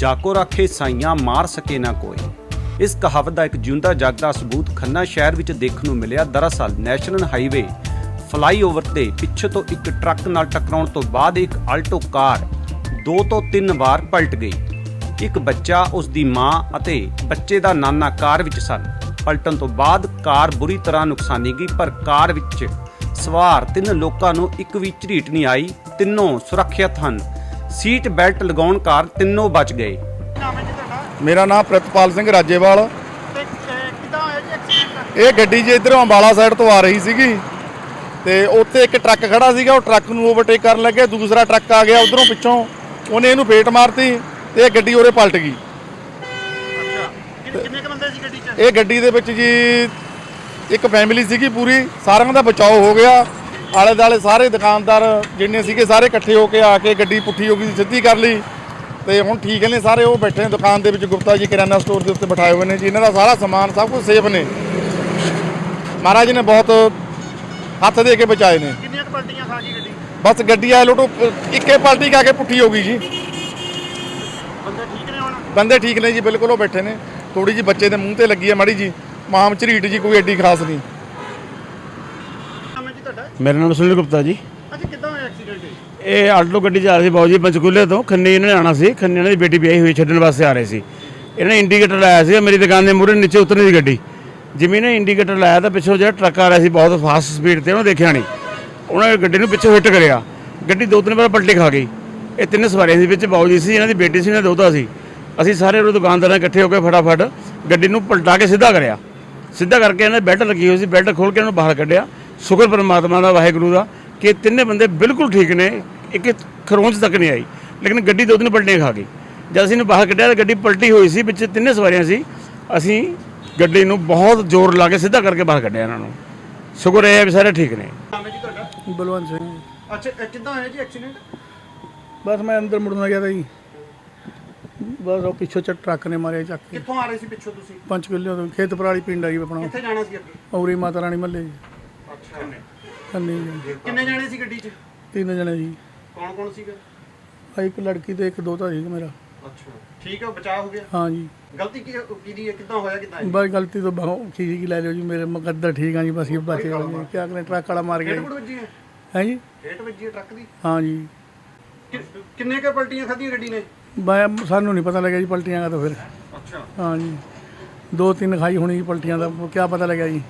ਜਾਕੋ ਰੱਖੇ ਸਾਈਆਂ ਮਾਰ ਸਕੇ ਨਾ ਕੋਈ। ਇਸ ਕਹਾਵਤ ਦਾ ਇੱਕ ਜਿਉਂਦਾ ਜਾਗਦਾ ਸਬੂਤ ਖੰਨਾ ਸ਼ਹਿਰ ਵਿੱਚ ਦੇਖਣ ਨੂੰ ਮਿਲਿਆ। ਦਰਅਸਲ ਨੈਸ਼ਨਲ ਹਾਈਵੇ ਫਲਾਈਓਵਰ ਤੇ ਪਿੱਛੇ ਤੋਂ ਇੱਕ ਟਰੱਕ ਨਾਲ ਟਕਰਾਉਣ ਤੋਂ ਬਾਅਦ ਇੱਕ ਆਲਟੋ ਕਾਰ ਦੋ ਤੋਂ ਤਿੰਨ ਵਾਰ ਪਲਟ ਗਈ। ਇੱਕ ਬੱਚਾ, ਉਸ ਦੀ ਮਾਂ ਅਤੇ ਬੱਚੇ ਦਾ ਨਾਨਾ ਕਾਰ ਵਿੱਚ ਸਨ। ਪਲਟਣ ਤੋਂ ਬਾਅਦ ਕਾਰ ਬੁਰੀ ਤਰ੍ਹਾਂ ਨੁਕਸਾਨੀ ਗਈ, ਪਰ ਕਾਰ ਵਿੱਚ ਸਵਾਰ ਤਿੰਨ ਲੋਕਾਂ ਨੂੰ ਇੱਕ ਵੀ ਝਰੀਟ ਨਹੀਂ ਆਈ। ਤਿੰਨੋਂ ਸੁਰੱਖਿਅਤ ਹਨ। ਸੀਟ ਬੈਲਟ ਲਗਾਉਣ ਕਾਰਨ ਤਿੰਨੋਂ ਬਚ ਗਏ। ਮੇਰਾ ਨਾਮ ਪ੍ਰਿਤਪਾਲ ਸਿੰਘ ਰਾਜੇਵਾਲ। ਇਹ ਗੱਡੀ ਜੇ ਇਧਰੋਂ ਅੰਬਾਲਾ ਸਾਈਡ ਤੋਂ ਆ ਰਹੀ ਸੀਗੀ ਤੇ ਉੱਥੇ ਇੱਕ ਟਰੱਕ ਖੜਾ ਸੀਗਾ ਉਹ ਟਰੱਕ ਨੂੰ ਓਵਰਟੇਕ ਕਰਨ ਲੱਗੇ ਦੂਸਰਾ ਟਰੱਕ ਆ ਗਿਆ ਉਧਰੋਂ ਪਿੱਛੋਂ ਉਹਨੇ ਇਹਨੂੰ ਫੇਟ ਮਾਰਤੀ ਤੇ ਇਹ ਗੱਡੀ ਉਹਦੇ ਪਲਟ ਗਈ। ਅੱਛਾ ਕਿੰਨੇ ਕਿੰਨੇ ਕ ਬੰਦੇ ਸੀ ਗੱਡੀ 'ਚ? ਇਹ ਗੱਡੀ ਦੇ ਵਿੱਚ ਜੀ ਇੱਕ ਫੈਮਿਲੀ ਸੀਗੀ ਪੂਰੀ ਸਾਰਿਆਂ ਦਾ ਬਚਾਓ ਹੋ ਗਿਆ। ਆਲੇ ਦਾਲੇ ਸਾਰੇ ਦੁਕਾਨਦਾਰ ਜਿੰਨੇ ਸੀਗੇ ਸਾਰੇ ਇਕੱਠੇ ਹੋ ਕੇ ਆ ਕੇ ਗੱਡੀ ਪੁੱਠੀ ਹੋ ਗਈ ਸਿੱਧੀ ਕਰ ਲਈ। ਤੇ ਹੁਣ ਠੀਕ ਨੇ ਸਾਰੇ ਉਹ ਬੈਠੇ ਨੇ ਦੁਕਾਨ ਦੇ ਵਿੱਚ ਗੁਪਤਾ ਜੀ ਕਿਰਾਨਾ ਸਟੋਰ ਦੇ ਉੱਤੇ ਬਿਠਾਏ ਹੋਏ ਨੇ ਜੀ। ਇਹਨਾਂ ਦਾ ਸਾਰਾ ਸਮਾਨ ਸਭ ਕੁਝ ਸੇਫ ਨੇ। ਮਹਾਰਾਜ ਨੇ ਬਹੁਤ ਹੱਥ ਦੇ ਕੇ ਬਚਾਏ ਨੇ। ਕਿੰਨੀਆਂ ਪਲਟੀਆਂ ਖਾ ਗਈ ਗੱਡੀ? ਬਸ ਗੱਡੀ ਆ ਲੋਟੋ ਇੱਕੇ ਪਲਟੀ ਕਾ ਕੇ ਪੁੱਠੀ ਹੋ ਗਈ ਜੀ। ਬੰਦੇ ਠੀਕ ਨੇ ਹੁਣ? ਬੰਦੇ ਠੀਕ ਨੇ ਜੀ ਬਿਲਕੁਲ ਉਹ ਬੈਠੇ ਨੇ। ਥੋੜੀ ਜੀ ਬੱਚੇ ਦੇ ਮੂੰਹ ਤੇ ਲੱਗੀ ਹੈ ਮਾੜੀ ਜੀ ਮਾਮ ਝਰੀਟ ਜੀ ਕੋਈ ਐਡੀ ਖਾਸ ਨਹੀਂ। ਮੇਰਾ ਨਾਮ ਸੁਨੀਲ ਗੁਪਤਾ ਜੀ। ਅੱਛਾ ਕਿੱਦਾਂ ਹੋਇਆ ਐਕਸੀਡੈਂਟ ਇਹ? ਆਲਟੋ ਗੱਡੀ ਆ ਰਹੀ ਸੀ ਬਾਊ ਜੀ ਪੰਚਕੂਲੇ ਤੋਂ। ਖੰਨੇ ਇਹਨਾਂ ਨੇ ਆਣਾ ਸੀ। ਖੰਨੇ ਇਹਨਾਂ ਦੀ ਬੇਟੀ ਵਿਆਹੀ ਹੋਈ ਛੱਡਣ ਵਾਸਤੇ ਆ ਰਹੇ ਸੀ। ਇਹਨਾਂ ਨੇ ਇੰਡੀਕੇਟਰ ਲਾਇਆ ਸੀ ਮੇਰੀ ਦੁਕਾਨ ਦੇ ਮੂਹਰੇ ਨੀਚੇ ਉਤਰਨੀ ਸੀ ਗੱਡੀ। ਜਿਵੇਂ ਨੇ ਇੰਡੀਕੇਟਰ ਲਾਇਆ ਤਾਂ ਪਿੱਛੋਂ ਜਿਹੜਾ ਟਰੱਕ ਆ ਰਿਹਾ ਸੀ ਬਹੁਤ ਫਾਸਟ ਸਪੀਡ ਤੇ ਉਹਨੇ ਦੇਖਿਆ ਨਹੀਂ। ਉਹਨਾਂ ਨੇ ਗੱਡੀ ਨੂੰ ਪਿੱਛੇ ਹਿੱਟ ਕਰਿਆ। ਗੱਡੀ ਦੋ ਤਿੰਨ ਵਾਰ ਪਲਟੀ ਖਾ ਗਈ। ਇਹ ਤਿੰਨ ਸਵਾਰੀਆਂ ਸੀ ਵਿੱਚ ਬਾਊ ਜੀ ਸੀ ਇਹਨਾਂ ਦੀ ਬੇਟੀ ਸੀ ਇਹਨਾਂ ਦੋਤਾ ਸੀ। ਅਸੀਂ ਸਾਰੇ ਉਹ ਦੁਕਾਨਦਾਰਾਂ ਇਕੱਠੇ ਹੋ ਕੇ ਫਟਾਫਟ ਗੱਡੀ ਨੂੰ ਪਲਟਾ ਕੇ ਸਿੱਧਾ ਕਰਿਆ। ਸਿੱਧਾ ਕਰਕੇ ਇਹਨਾਂ ਬੈੱਡ ਲੱਗੀ ਹੋਈ ਸੀ ਬੈੱਡ ਖੋਲ ਕੇ ਉਹਨੂੰ ਬਾਹਰ ਕੱਢਿਆ। ਸ਼ੁਕਰ ਪਰਮਾਤਮਾ ਦਾ ਵਾਹਿਗੁਰੂ ਦਾ ਕਿ ਤਿੰਨੇ ਬੰਦੇ ਬਿਲਕੁਲ ਠੀਕ ਨੇ ਇੱਕ ਖਰੋਂਚ ਤੱਕ ਨਹੀਂ ਆਈ ਲੇਕਿਨ ਗੱਡੀ ਦੋ ਦਿਨ ਪਲਟੀਆਂ ਖਾ ਗਈ। ਜਦ ਅਸੀਂ ਇਹਨੂੰ ਬਾਹਰ ਕੱਢਿਆ ਤਾਂ ਗੱਡੀ ਪਲਟੀ ਹੋਈ ਸੀ ਵਿੱਚ ਤਿੰਨੇ ਸਵਾਰੀਆਂ ਸੀ ਅਸੀਂ ਗੱਡੀ ਨੂੰ ਬਹੁਤ ਜ਼ੋਰ ਲਾ ਕੇ ਸਿੱਧਾ ਕਰਕੇ ਬਾਹਰ ਕੱਢਿਆ ਇਹਨਾਂ ਨੂੰ। ਸ਼ੁਕਰ ਇਹ ਹੈ ਵੀ ਸਾਰੇ ਠੀਕ ਨੇ। ਬਲਵੰਤ ਸਿੰਘ। ਅੱਛਾ ਇਹ ਕਿੱਦਾਂ ਹੋਇਆ ਜੀ ਐਕਸੀਡੈਂਟ? ਬਸ ਮੈਂ ਅੰਦਰ ਮੁੜਨ ਗਿਆ ਤਾ ਜੀ। ਬਸ ਉਹ ਪਿੱਛੋਂ ਚ ਟਰੱਕ ਨੇ ਮਾਰਿਆ ਚੱਕ ਕੇ। ਕਿੱਥੋਂ ਆ ਰਹੇ ਸੀ ਪਿੱਛੋਂ ਤੁਸੀਂ? ਪੰਜ ਕਿੱਲੇ ਤੋਂ ਖੇਤ ਪਰਾਲੀ ਪਿੰਡ ਆ ਜੀ ਆਪਣਾ। ਕਿੱਥੇ ਜਾਣਾ ਸੀ ਅੱਗੇ? ਔਰੀ ਮਾਤਾ ਰਾਣੀ ਮੱਲੇ ਜੀ। ਕੰਨੀ ਜੀ ਕਿੰਨੇ ਜਾਣੇ ਸੀ ਗੱਡੀ 'ਚ? ਤਿੰਨ ਜਣੇ ਜੀ। ਕੌਣ ਕੌਣ ਸੀਗਾ? ਆ ਇੱਕ ਲੜਕੀ ਤੇ ਇੱਕ ਦੋਤਾ ਸੀ ਮੇਰਾ। ਅੱਛਾ। ਠੀਕ ਹੈ ਬਚਾਅ ਹੋ ਗਿਆ? ਹਾਂ ਜੀ। ਗਲਤੀ ਕੀ ਕਿਹਦੀ ਹੈ? ਕਿੱਦਾਂ ਹੋਇਆ ਕਿੱਦਾਂ ਬਸ ਗਲਤੀ ਤੋਂ ਬਹੁਤ ਖੀਜੀ ਕੀ ਲੈ ਲਿਓ ਜੀ ਮੇਰੇ ਮੁਕੱਦਰ ਠੀਕ ਆ ਜੀ ਬਸ ਇਹ ਬਚੇ ਹੋ ਜੀ ਕਿਆ ਕਰੇ ਟਰੱਕ ਵਾਲਾ ਮਾਰ ਗਿਆ ਜੀ। ਵੱਜੀ ਹੈ ਹੈ ਜੀ? ਹੇਠ ਵੱਜੀ ਹੈ ਟਰੱਕ ਦੀ? ਹਾਂ ਜੀ। ਕਿ- ਕਿੰਨੇ ਕ ਪਲਟੀਆਂ ਖਾਧੀਆਂ ਗੱਡੀ ਨੇ? ਮੈਂ ਸਾਨੂੰ ਨਹੀਂ ਪਤਾ ਲੱਗਿਆ ਜੀ ਪਲਟੀਆਂ ਦਾ ਤਾਂ ਫਿਰ। ਅੱਛਾ। ਹਾਂ ਜੀ। ਦੋ ਤਿੰਨ ਖਾਈ ਹੋਣੀ ਜੀ ਪਲਟੀਆਂ ਦਾ ਕਿਆ ਪਤਾ ਲੱਗਿਆ ਜੀ।